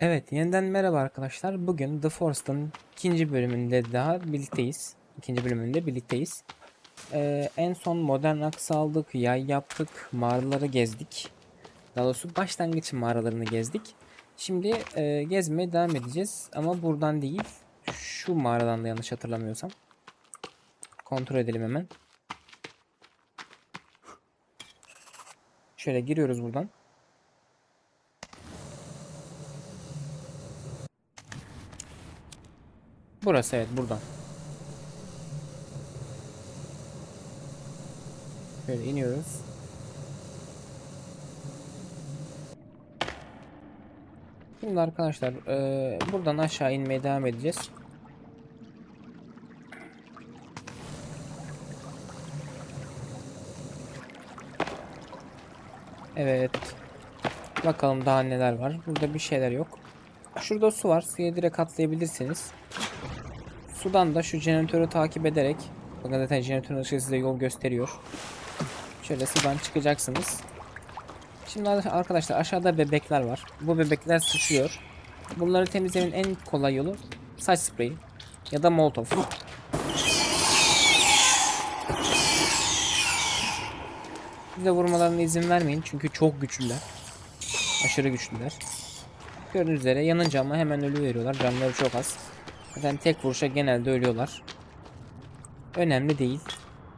Evet, yeniden merhaba arkadaşlar. Bugün The Forest'ın ikinci bölümünde daha birlikteyiz. İkinci bölümünde birlikteyiz. Ee, en son modern aks aldık, yay yaptık, mağaraları gezdik. Daha doğrusu başlangıç mağaralarını gezdik. Şimdi e, gezmeye devam edeceğiz ama buradan değil, şu mağaradan da yanlış hatırlamıyorsam. Kontrol edelim hemen. Şöyle giriyoruz buradan. Burası evet buradan. Şöyle iniyoruz. Şimdi arkadaşlar eee, buradan aşağı inmeye devam edeceğiz. Evet. Bakalım daha neler var. Burada bir şeyler yok. Şurada su var. Suya direkt atlayabilirsiniz. Sudan da şu jeneratörü takip ederek bakın zaten jeneratörün ışığı size yol gösteriyor. Şöyle sudan çıkacaksınız. Şimdi arkadaşlar aşağıda bebekler var. Bu bebekler sıçrıyor. Bunları temizlemenin en kolay yolu saç spreyi ya da molotov. Size vurmalarına izin vermeyin çünkü çok güçlüler. Aşırı güçlüler. Gördüğünüz üzere yanınca ama hemen ölü veriyorlar. Canları çok az. Zaten tek vuruşa genelde ölüyorlar. Önemli değil.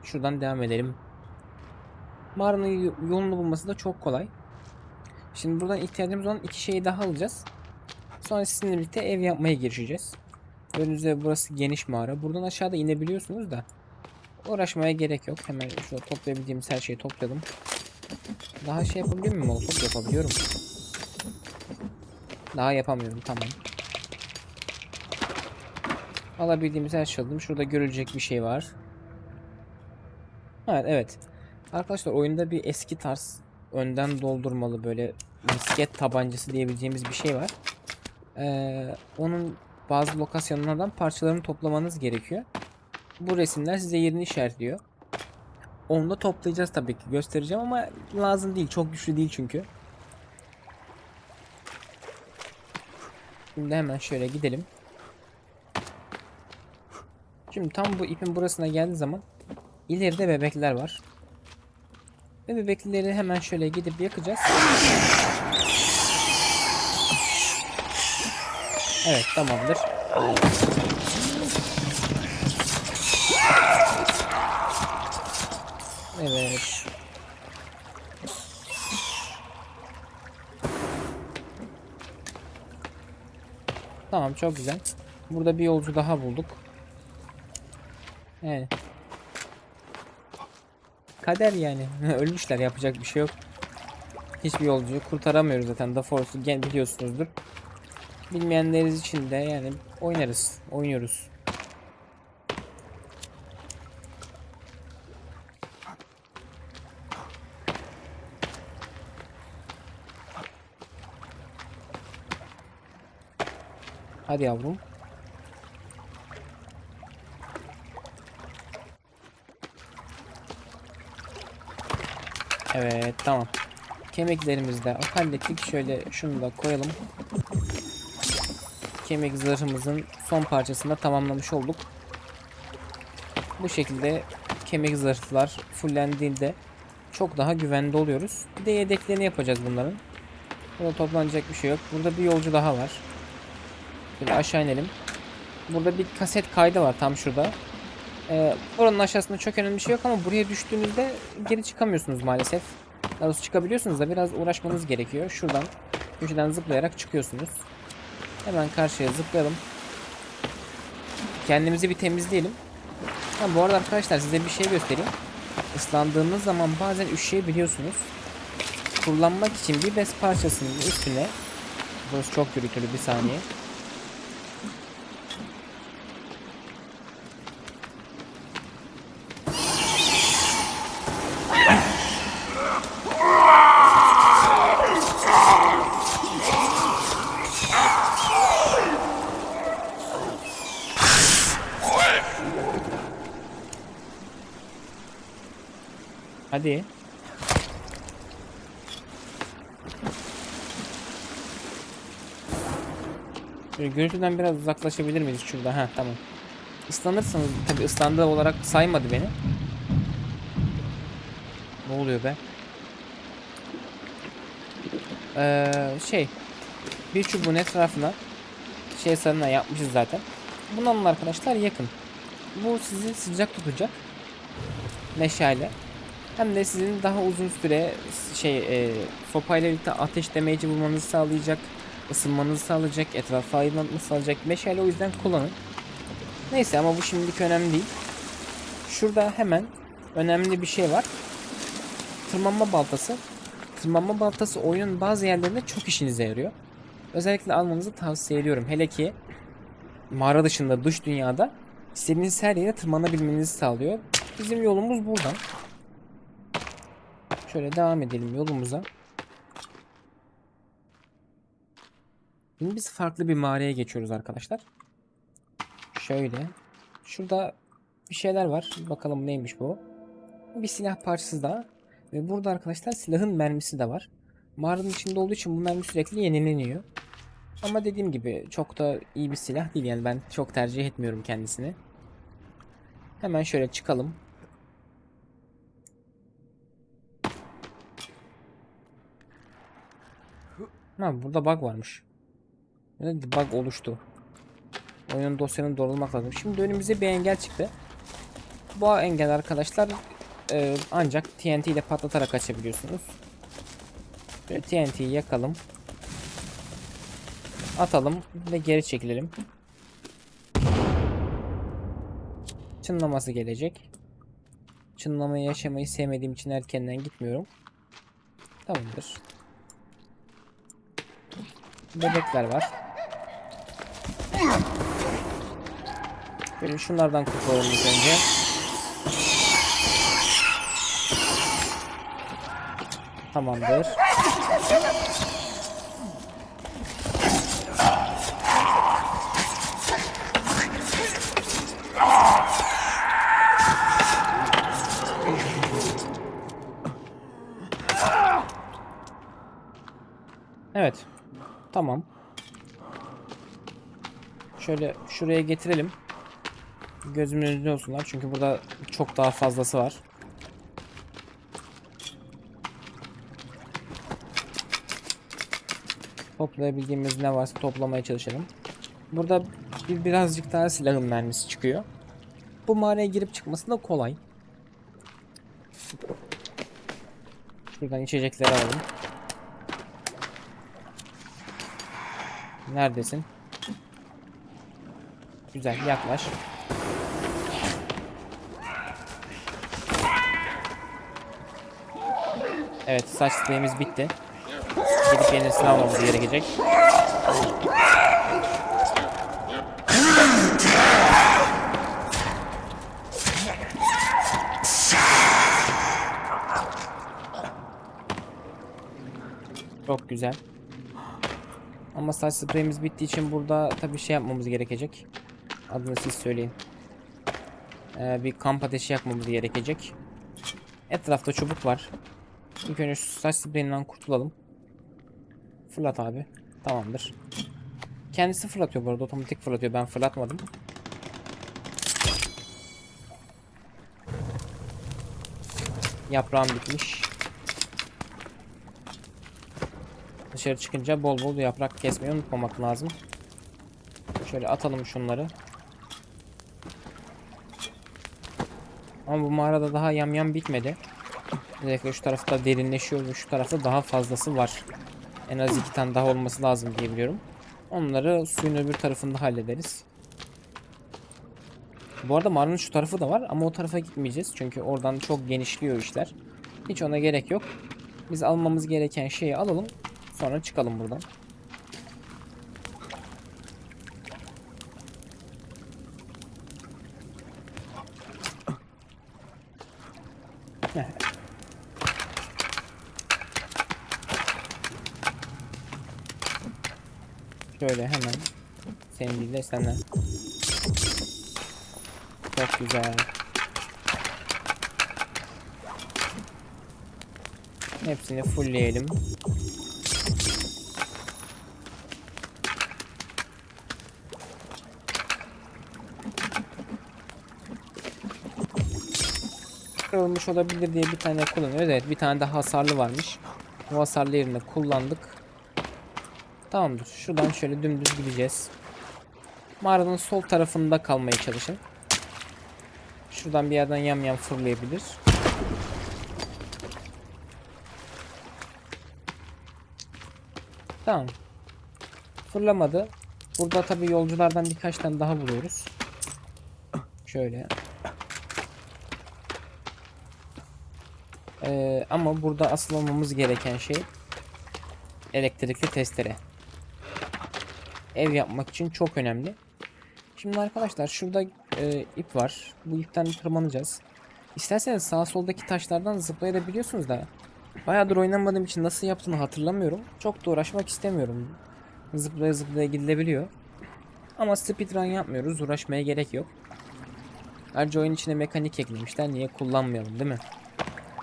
Şuradan devam edelim. Mağaranın yolunu bulması da çok kolay. Şimdi buradan ihtiyacımız olan iki şeyi daha alacağız. Sonra sizinle birlikte ev yapmaya girişeceğiz. Üzere burası geniş mağara. Buradan aşağıda inebiliyorsunuz da. Uğraşmaya gerek yok. Hemen şurada toplayabildiğimiz her şeyi toplayalım. Daha şey yapabiliyor muyum? Molotof yapabiliyorum. Daha yapamıyorum. Tamam. Alabildiğimiz her şey aldım. Şurada görülecek bir şey var. Evet, evet. Arkadaşlar oyunda bir eski tarz önden doldurmalı böyle misket tabancası diyebileceğimiz bir şey var. Ee, onun bazı lokasyonlardan parçalarını toplamanız gerekiyor. Bu resimler size yerini işaretliyor. Onu da toplayacağız tabii ki göstereceğim ama lazım değil. Çok güçlü değil çünkü. Şimdi hemen şöyle gidelim. Şimdi tam bu ipin burasına geldiği zaman ileride bebekler var. Ve bebekleri hemen şöyle gidip yakacağız. Evet tamamdır. Evet. Tamam çok güzel. Burada bir yolcu daha bulduk. Evet. Kader yani. Ölmüşler yapacak bir şey yok. Hiçbir yolcuyu kurtaramıyoruz zaten. Da Force'u biliyorsunuzdur. Bilmeyenleriniz için de yani oynarız. Oynuyoruz. Hadi yavrum. Evet tamam. Kemiklerimizi de hallettik. Şöyle şunu da koyalım. Kemik zırhımızın son parçasını da tamamlamış olduk. Bu şekilde kemik zırhlar fullendiğinde çok daha güvende oluyoruz. Bir de yedeklerini yapacağız bunların. Burada toplanacak bir şey yok. Burada bir yolcu daha var. Şöyle aşağı inelim. Burada bir kaset kaydı var tam şurada. Ee, oranın aşağısında çok önemli bir şey yok ama buraya düştüğünüzde geri çıkamıyorsunuz maalesef. Daha çıkabiliyorsunuz da biraz uğraşmanız gerekiyor. Şuradan köşeden zıplayarak çıkıyorsunuz. Hemen karşıya zıplayalım. Kendimizi bir temizleyelim. Ha, bu arada arkadaşlar size bir şey göstereyim. Islandığınız zaman bazen üşüyebiliyorsunuz. Kullanmak için bir bez parçasının üstüne Burası çok gürültülü bir saniye. Hadi. Şöyle gürültüden biraz uzaklaşabilir miyiz şurada? Ha tamam. Islanırsanız tabi ıslandığı olarak saymadı beni. Ne oluyor be? Ee, şey bir çubuğun etrafına şey sarına yapmışız zaten. Bununla arkadaşlar yakın. Bu sizi sıcak tutacak meşale. Hem de sizin daha uzun süre şey e, sopayla birlikte ateş demeyici bulmanızı sağlayacak, ısınmanızı sağlayacak, etrafa aydınlatmanızı sağlayacak meşale o yüzden kullanın. Neyse ama bu şimdilik önemli değil. Şurada hemen önemli bir şey var. Tırmanma baltası. Tırmanma baltası oyunun bazı yerlerinde çok işinize yarıyor. Özellikle almanızı tavsiye ediyorum. Hele ki mağara dışında dış dünyada istediğiniz her yere tırmanabilmenizi sağlıyor. Bizim yolumuz buradan. Şöyle devam edelim yolumuza. Şimdi biz farklı bir mağaraya geçiyoruz arkadaşlar. Şöyle. Şurada bir şeyler var. Bakalım neymiş bu. Bir silah parçası daha. Ve burada arkadaşlar silahın mermisi de var. Mağaranın içinde olduğu için bu mermi sürekli yenileniyor. Ama dediğim gibi çok da iyi bir silah değil yani ben çok tercih etmiyorum kendisini. Hemen şöyle çıkalım. Ha burada bug varmış. Evet, bug oluştu. Oyunun dosyanın doğrulmak lazım. Şimdi önümüze bir engel çıktı. Bu engel arkadaşlar e, ancak TNT ile patlatarak açabiliyorsunuz. Böyle TNT'yi yakalım. Atalım ve geri çekilelim. Çınlaması gelecek. Çınlamayı yaşamayı sevmediğim için erkenden gitmiyorum. Tamamdır. Bebekler var. Böyle şunlardan kurtulalım ilk önce. Tamamdır. Evet. Tamam. Şöyle şuraya getirelim. Gözümün önünde olsunlar. Çünkü burada çok daha fazlası var. Toplayabildiğimiz ne varsa toplamaya çalışalım. Burada bir birazcık daha silahın mermisi çıkıyor. Bu mağaraya girip çıkması da kolay. Şuradan içecekleri alalım. Neredesin? Güzel yaklaş. Evet saç spreyimiz bitti. Gidip yenisini almamız gerekecek. Çok güzel. Ama saç spreyimiz bittiği için burada tabii şey yapmamız gerekecek. Adını siz söyleyin. Ee, bir kamp ateşi yakmamız gerekecek. Etrafta çubuk var. İlk önce şu saç spreyinden kurtulalım. Fırlat abi. Tamamdır. Kendisi fırlatıyor bu arada. Otomatik fırlatıyor. Ben fırlatmadım. Yaprağım bitmiş. Dışarı çıkınca bol bol yaprak kesmeyi unutmamak lazım. Şöyle atalım şunları. Ama bu mağarada daha yamyam bitmedi. Özellikle şu tarafta derinleşiyor ve şu tarafta daha fazlası var. En az iki tane daha olması lazım diye biliyorum. Onları suyun öbür tarafında hallederiz. Bu arada mağaranın şu tarafı da var ama o tarafa gitmeyeceğiz. Çünkü oradan çok genişliyor işler. Hiç ona gerek yok. Biz almamız gereken şeyi alalım. Sonra çıkalım buradan. Şöyle hemen senin değil de senden. Çok güzel. Hepsini fullleyelim. Kırılmış olabilir diye bir tane kullanıyoruz. Evet bir tane de hasarlı varmış. Bu hasarlı yerine kullandık. Tamamdır. Şuradan şöyle dümdüz gideceğiz. Mağaranın sol tarafında kalmaya çalışın. Şuradan bir yerden yam yam fırlayabilir. Tamam. Fırlamadı. Burada tabi yolculardan birkaç tane daha buluyoruz. Şöyle. Ee, ama burada asıl olmamız gereken şey elektrikli testere. Ev yapmak için çok önemli. Şimdi arkadaşlar şurada e, ip var. Bu ipten tırmanacağız. İsterseniz sağ soldaki taşlardan zıplayabiliyorsunuz da. Bayağıdır oynamadığım için nasıl yaptığını hatırlamıyorum. Çok da uğraşmak istemiyorum. Zıplaya zıplaya gidilebiliyor. Ama speedrun yapmıyoruz. Uğraşmaya gerek yok. Ayrıca oyun içine mekanik eklemişler. Niye kullanmayalım değil mi?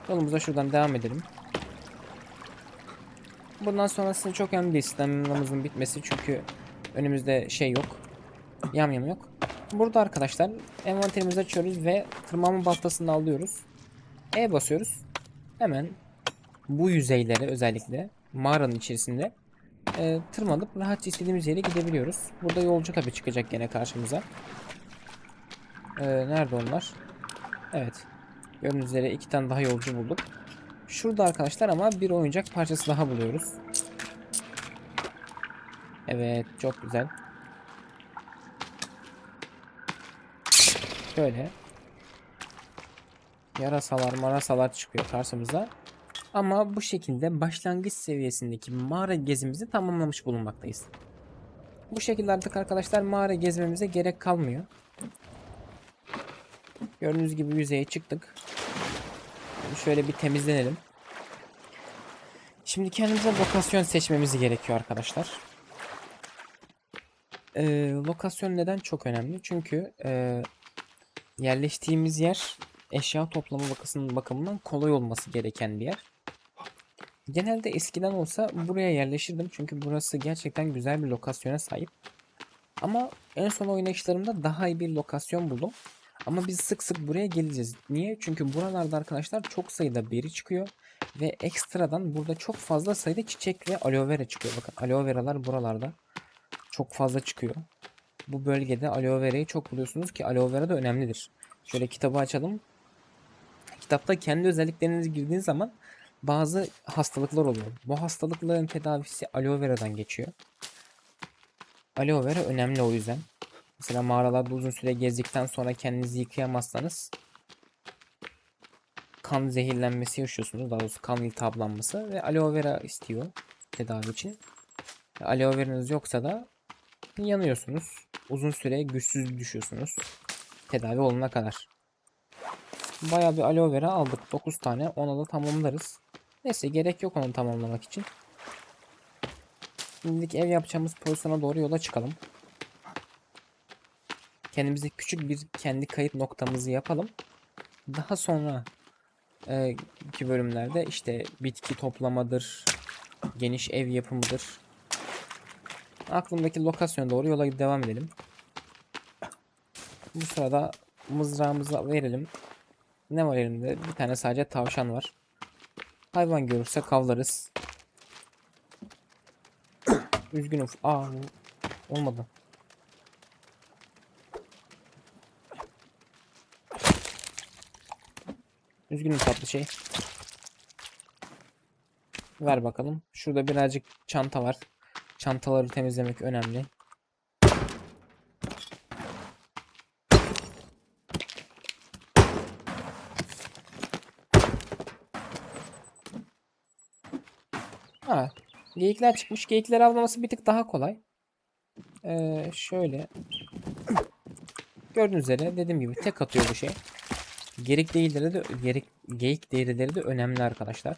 Yolumuza şuradan devam edelim. Bundan sonrası çok önemli değil. Staminamızın bitmesi çünkü önümüzde şey yok. Yam yam yok. Burada arkadaşlar envanterimizi açıyoruz ve tırmanma baltasını alıyoruz. E basıyoruz. Hemen bu yüzeylere özellikle mağaranın içerisinde e, tırmanıp rahatça istediğimiz yere gidebiliyoruz. Burada yolcu tabi çıkacak gene karşımıza. E, nerede onlar? Evet. Gördüğünüz üzere iki tane daha yolcu bulduk. Şurada arkadaşlar ama bir oyuncak parçası daha buluyoruz. Evet çok güzel. Şöyle. Yarasalar marasalar çıkıyor karşımıza. Ama bu şekilde başlangıç seviyesindeki mağara gezimizi tamamlamış bulunmaktayız. Bu şekilde artık arkadaşlar mağara gezmemize gerek kalmıyor. Gördüğünüz gibi yüzeye çıktık. Şöyle bir temizlenelim. Şimdi kendimize lokasyon seçmemiz gerekiyor arkadaşlar. Ee, lokasyon neden çok önemli? Çünkü e, yerleştiğimiz yer eşya toplama bakısının bakımından kolay olması gereken bir yer. Genelde eskiden olsa buraya yerleşirdim çünkü burası gerçekten güzel bir lokasyona sahip. Ama en son oynayışlarımda daha iyi bir lokasyon buldum. Ama biz sık sık buraya geleceğiz. Niye? Çünkü buralarda arkadaşlar çok sayıda beri çıkıyor. Ve ekstradan burada çok fazla sayıda çiçek ve aloe vera çıkıyor. Bakın aloe veralar buralarda çok fazla çıkıyor. Bu bölgede aloe verayı çok buluyorsunuz ki aloe vera da önemlidir. Şöyle kitabı açalım. Kitapta kendi özelliklerinizi girdiğiniz zaman bazı hastalıklar oluyor. Bu hastalıkların tedavisi aloe vera'dan geçiyor. Aloe vera önemli o yüzden. Mesela mağaralarda uzun süre gezdikten sonra kendinizi yıkayamazsanız kan zehirlenmesi yaşıyorsunuz. Daha doğrusu kan iltihaplanması ve aloe vera istiyor tedavi için. Aloe veranız yoksa da yanıyorsunuz. Uzun süre güçsüz düşüyorsunuz. Tedavi olana kadar. Bayağı bir aloe vera aldık. 9 tane. Ona da tamamlarız. Neyse gerek yok onu tamamlamak için. Şimdilik ev yapacağımız pozisyona doğru yola çıkalım. Kendimize küçük bir kendi kayıt noktamızı yapalım. Daha sonra e, ki bölümlerde işte bitki toplamadır, geniş ev yapımıdır. Aklımdaki lokasyona doğru yola devam edelim. Bu sırada mızrağımızı verelim. Ne var elimde? Bir tane sadece tavşan var. Hayvan görürsek avlarız. Üzgünüm. Aa olmadı. Üzgünüm tatlı şey. Ver bakalım. Şurada birazcık çanta var. Çantaları temizlemek önemli. Ha, geyikler çıkmış. Geyikleri avlaması bir tık daha kolay. Ee, şöyle. Gördüğünüz üzere dediğim gibi tek atıyor bu şey. Gerek değilleri de gerek geyik derileri de önemli arkadaşlar.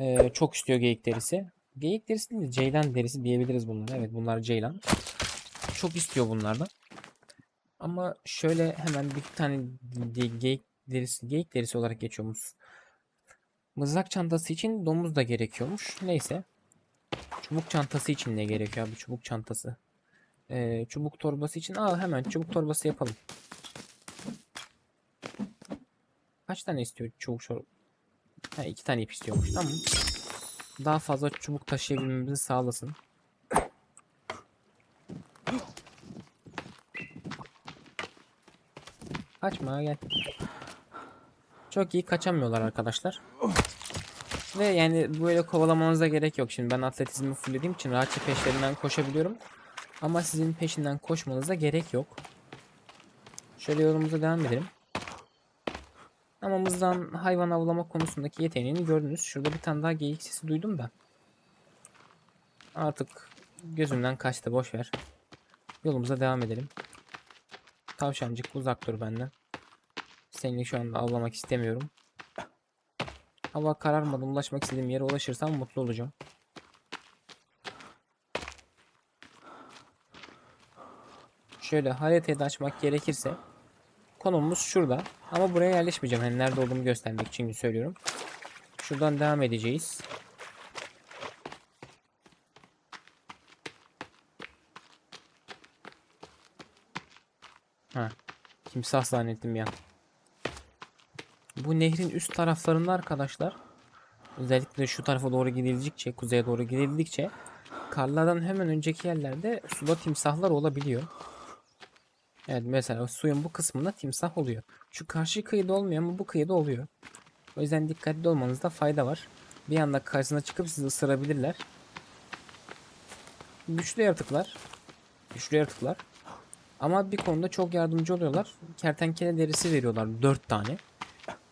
Ee, çok istiyor geyik derisi. Geyik derisi değil de ceylan derisi diyebiliriz bunlara. Evet bunlar ceylan. Çok istiyor bunlardan. Ama şöyle hemen bir tane geyik derisi geyik derisi olarak geçiyormuş. Mızrak çantası için domuz da gerekiyormuş. Neyse. Çubuk çantası için ne gerekiyor abi? Çubuk çantası. Ee, çubuk torbası için. Aa hemen çubuk torbası yapalım. Kaç tane istiyor çubuk şor? Ha iki tane ip istiyormuş tamam. Daha fazla çubuk taşıyabilmemizi sağlasın. Kaçma gel. Çok iyi kaçamıyorlar arkadaşlar. Ve yani böyle kovalamanıza gerek yok. Şimdi ben atletizmi fullediğim için rahatça peşlerinden koşabiliyorum. Ama sizin peşinden koşmanıza gerek yok. Şöyle yolumuza devam edelim. Ama mızdan hayvan avlama konusundaki yeteneğini gördünüz. Şurada bir tane daha geyik sesi duydum da. Artık gözümden kaçtı boş ver. Yolumuza devam edelim. Tavşancık uzak dur benden. Seni şu anda avlamak istemiyorum. Hava kararmadan ulaşmak istediğim yere ulaşırsam mutlu olacağım. Şöyle haritayı da açmak gerekirse konumumuz şurada. Ama buraya yerleşmeyeceğim. Hani nerede olduğumu göstermek için söylüyorum. Şuradan devam edeceğiz. Ha. Timsah zannettim ya. Bu nehrin üst taraflarında arkadaşlar özellikle şu tarafa doğru gidildikçe, kuzeye doğru gidildikçe karlardan hemen önceki yerlerde suda timsahlar olabiliyor. Evet mesela suyun bu kısmında timsah oluyor. Şu karşı kıyıda olmuyor ama bu kıyıda oluyor. O yüzden dikkatli olmanızda fayda var. Bir anda karşısına çıkıp sizi ısırabilirler. Güçlü yaratıklar. Güçlü yaratıklar. Ama bir konuda çok yardımcı oluyorlar. Kertenkele derisi veriyorlar 4 tane.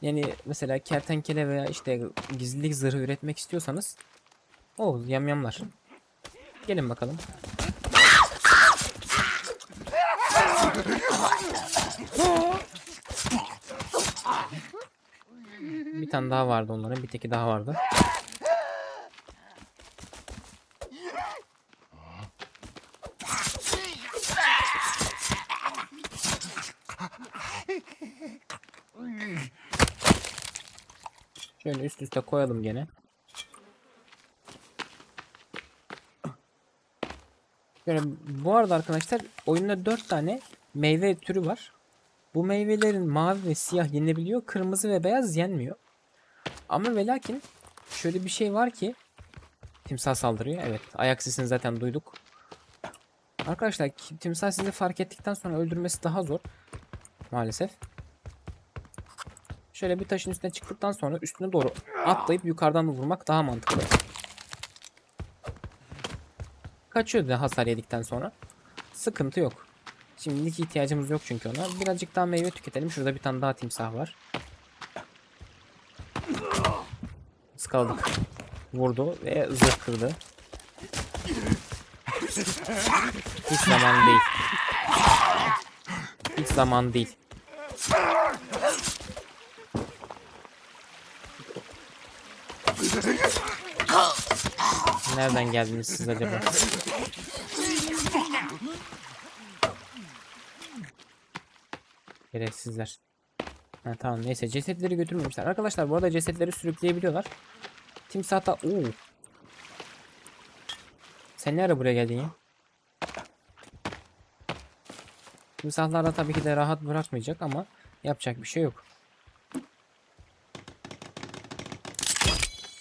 Yani mesela kertenkele veya işte gizlilik zırhı üretmek istiyorsanız o yamyamlar. Gelin bakalım. Bir tane daha vardı onların. Bir teki daha vardı. Şöyle üst üste koyalım gene. Böyle bu arada arkadaşlar oyunda 4 tane meyve türü var. Bu meyvelerin mavi ve siyah yenilebiliyor. Kırmızı ve beyaz yenmiyor. Ama ve lakin şöyle bir şey var ki timsah saldırıyor. Evet ayak sesini zaten duyduk. Arkadaşlar timsah sizi fark ettikten sonra öldürmesi daha zor. Maalesef. Şöyle bir taşın üstüne çıktıktan sonra üstüne doğru atlayıp yukarıdan vurmak daha mantıklı. Kaçıyor da hasar yedikten sonra. Sıkıntı yok. Şimdilik ihtiyacımız yok çünkü ona. Birazcık daha meyve tüketelim. Şurada bir tane daha timsah var. Iskaladık. Vurdu ve zırh kırdı. Hiç zaman değil. Hiç zaman değil. Nereden geldiniz siz acaba? Gereksizler. Ha, tamam neyse cesetleri götürmemişler. Arkadaşlar bu arada cesetleri sürükleyebiliyorlar. Timsah da... Oo. Sen ne ara buraya geldin ya? Timsahlar da tabii ki de rahat bırakmayacak ama yapacak bir şey yok.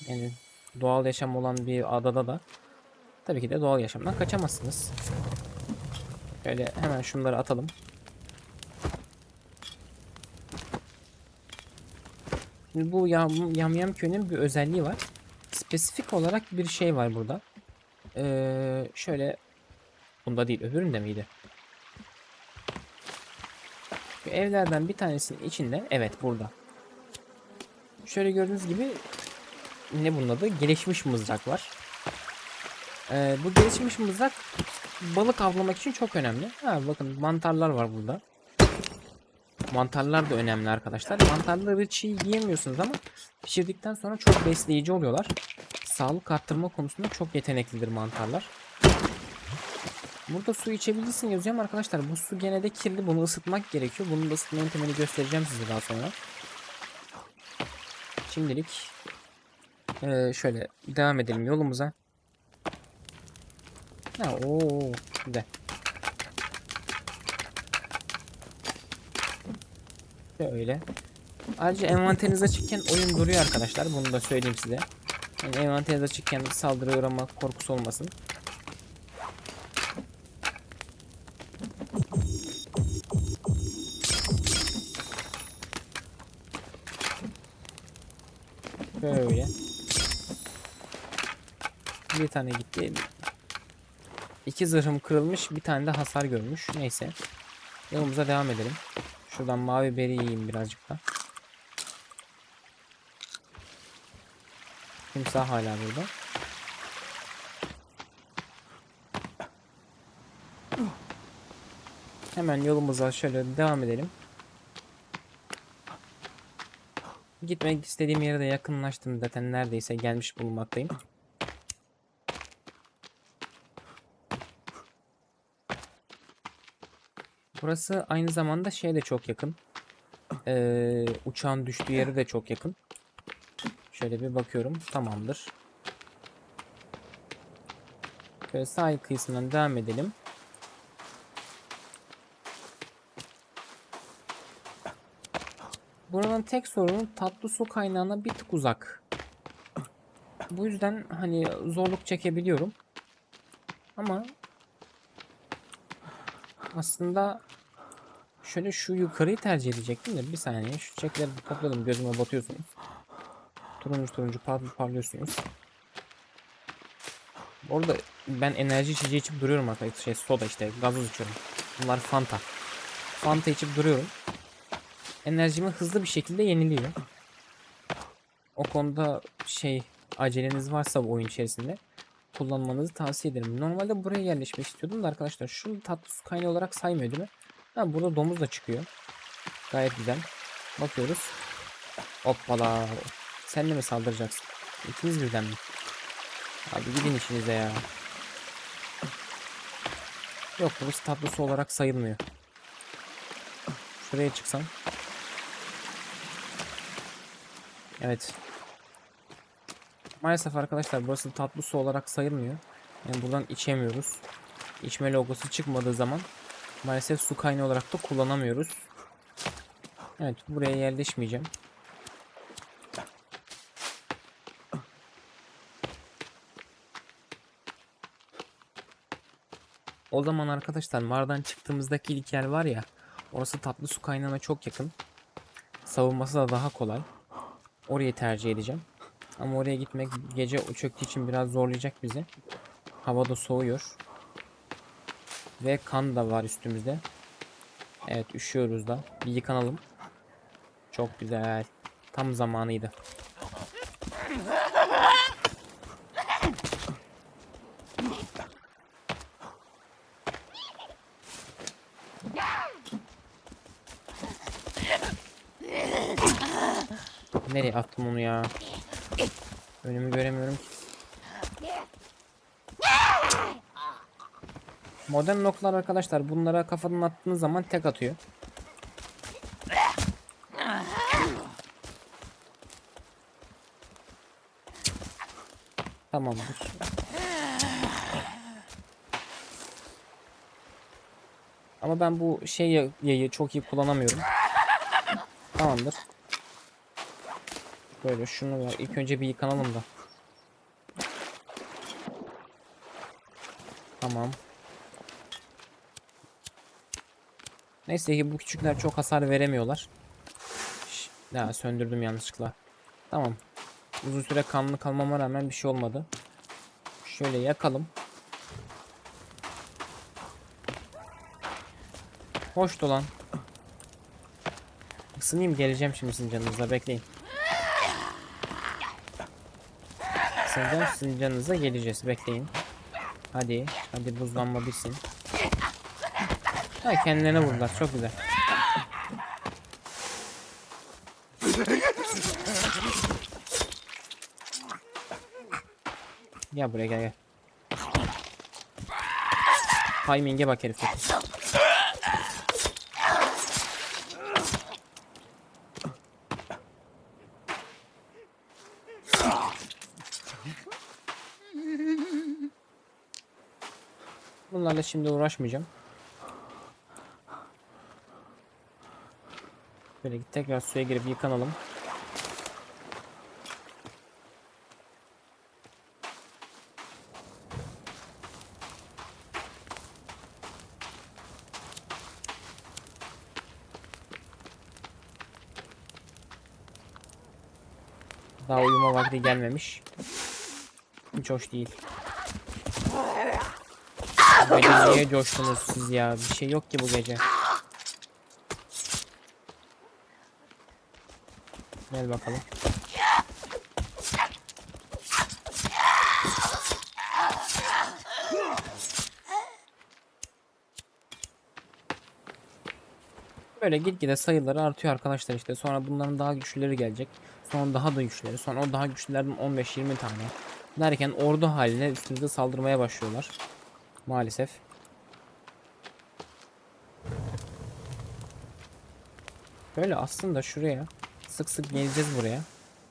Yani doğal yaşam olan bir adada da tabii ki de doğal yaşamdan kaçamazsınız. Şöyle hemen şunları atalım. Şimdi bu yam, yamyam köyünün bir özelliği var. Spesifik olarak bir şey var burada. Ee, şöyle bunda değil öbüründe miydi? Şu evlerden bir tanesinin içinde evet burada. Şöyle gördüğünüz gibi ne bunun adı? Gelişmiş mızrak var. Ee, bu gelişmiş mızrak balık avlamak için çok önemli. Ha, bakın mantarlar var burada. Mantarlar da önemli arkadaşlar. Mantarları çiğ yiyemiyorsunuz ama pişirdikten sonra çok besleyici oluyorlar. Sağlık arttırma konusunda çok yeteneklidir mantarlar. Burada su içebilirsin yazıyorum arkadaşlar. Bu su gene de kirli. Bunu ısıtmak gerekiyor. Bunun da ısıtma yöntemini göstereceğim size daha sonra. Şimdilik ee, şöyle devam edelim yolumuza. Ha, oo, de. Şöyle. Ayrıca envanteriniz açıkken oyun duruyor arkadaşlar. Bunu da söyleyeyim size. Yani envanteriniz açıkken saldırıya uğrama korkusu olmasın. Böyle. Bir tane gitti. İki zırhım kırılmış, bir tane de hasar görmüş. Neyse. Yolumuza devam edelim. Şuradan mavi beri yiyeyim birazcık da. Timsah hala burada. Hemen yolumuza şöyle devam edelim. Gitmek istediğim yere de yakınlaştım zaten neredeyse gelmiş bulunmaktayım. Burası aynı zamanda şeye de çok yakın. Ee, uçağın düştüğü yere de çok yakın. Şöyle bir bakıyorum. Tamamdır. Şöyle sahil kıyısından devam edelim. Buranın tek sorunu tatlı su kaynağına bir tık uzak. Bu yüzden hani zorluk çekebiliyorum. Ama aslında şöyle şu yukarıyı tercih edecektim de bir saniye şu çekleri topladım gözüme batıyorsunuz. Turuncu turuncu par parlıyorsunuz. Orada ben enerji içeceği içip duruyorum arkadaşlar. Şey soda işte gazoz içiyorum. Bunlar Fanta. Fanta içip duruyorum. Enerjimi hızlı bir şekilde yeniliyor. O konuda şey aceleniz varsa bu oyun içerisinde kullanmanızı tavsiye ederim. Normalde buraya yerleşmek istiyordum da arkadaşlar şunu tatlı su kaynağı olarak saymıyor değil mi? Ha burada domuz da çıkıyor. Gayet güzel. Bakıyoruz. Hoppala. Sen de mi saldıracaksın? İkiniz birden mi? Abi gidin işinize ya. Yok burası tatlı su olarak sayılmıyor. Şuraya çıksam. Evet. Maalesef arkadaşlar burası tatlı su olarak sayılmıyor. Yani buradan içemiyoruz. İçme logosu çıkmadığı zaman maalesef su kaynağı olarak da kullanamıyoruz. Evet buraya yerleşmeyeceğim. O zaman arkadaşlar mağaradan çıktığımızdaki ilk yer var ya orası tatlı su kaynağına çok yakın. Savunması da daha kolay. Orayı tercih edeceğim. Ama oraya gitmek gece çöktüğü için biraz zorlayacak bizi. Hava da soğuyor. Ve kan da var üstümüzde. Evet üşüyoruz da. Bir yıkanalım. Çok güzel. Tam zamanıydı. Nereye attım onu ya? Modern noktalar arkadaşlar bunlara kafadan attığınız zaman tek atıyor. Tamamdır. Ama ben bu şey yayı çok iyi kullanamıyorum. Tamamdır. Böyle şunu ver. İlk önce bir yıkanalım da. Tamam. Neyse ki bu küçükler çok hasar veremiyorlar. Şş, Ya söndürdüm yanlışlıkla. Tamam. Uzun süre kanlı kalmama rağmen bir şey olmadı. Şöyle yakalım. Hoş dolan. Isınayım geleceğim şimdi sizin canınıza bekleyin. Isınacağım sizin canınıza geleceğiz bekleyin. Hadi hadi buzlanma bitsin. Ha kendilerine vurdular çok güzel. Gel buraya gel gel. Timing'e bak herif. Bunlarla şimdi uğraşmayacağım. Şöyle tekrar suya girip yıkanalım. Daha uyuma vakti gelmemiş. Hiç hoş değil. Gece niye coştunuz siz ya? Bir şey yok ki bu gece. Gel bakalım. Böyle gitgide sayıları artıyor arkadaşlar işte. Sonra bunların daha güçlüleri gelecek. Sonra daha da güçlüleri. Sonra o daha güçlülerden 15-20 tane. Derken ordu haline üstümüze saldırmaya başlıyorlar. Maalesef. Böyle aslında şuraya sık sık geleceğiz buraya.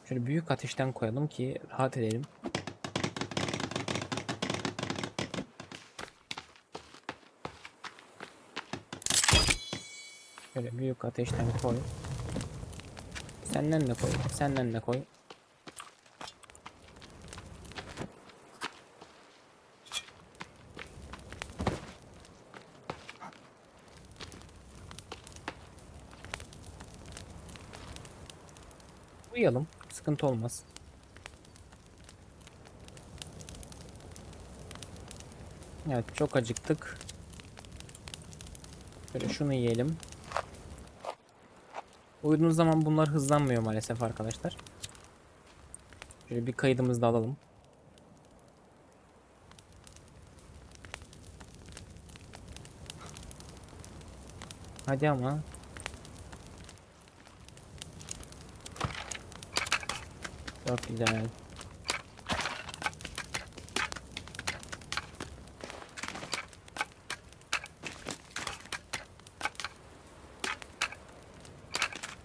Şöyle büyük ateşten koyalım ki rahat edelim. Şöyle büyük ateşten koy. Senden de koy. Senden de koy. Sıkıntı olmaz. Evet çok acıktık. Şöyle şunu yiyelim. Uyuduğunuz zaman bunlar hızlanmıyor maalesef arkadaşlar. Şöyle bir kaydımızı da alalım. Hadi ama. Çok güzel.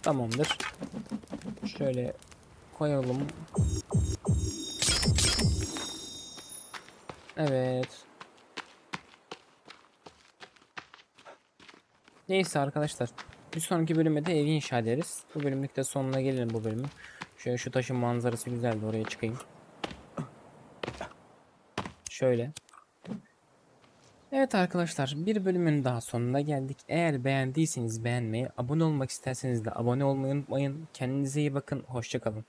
Tamamdır. Şöyle koyalım. Evet. Neyse arkadaşlar. Bir sonraki bölüme de evi inşa ederiz. Bu bölümlük de sonuna gelelim bu bölümün. Şöyle şu taşın manzarası güzeldi oraya çıkayım. Şöyle. Evet arkadaşlar bir bölümün daha sonuna geldik. Eğer beğendiyseniz beğenmeyi, abone olmak isterseniz de abone olmayı unutmayın. Kendinize iyi bakın. Hoşçakalın.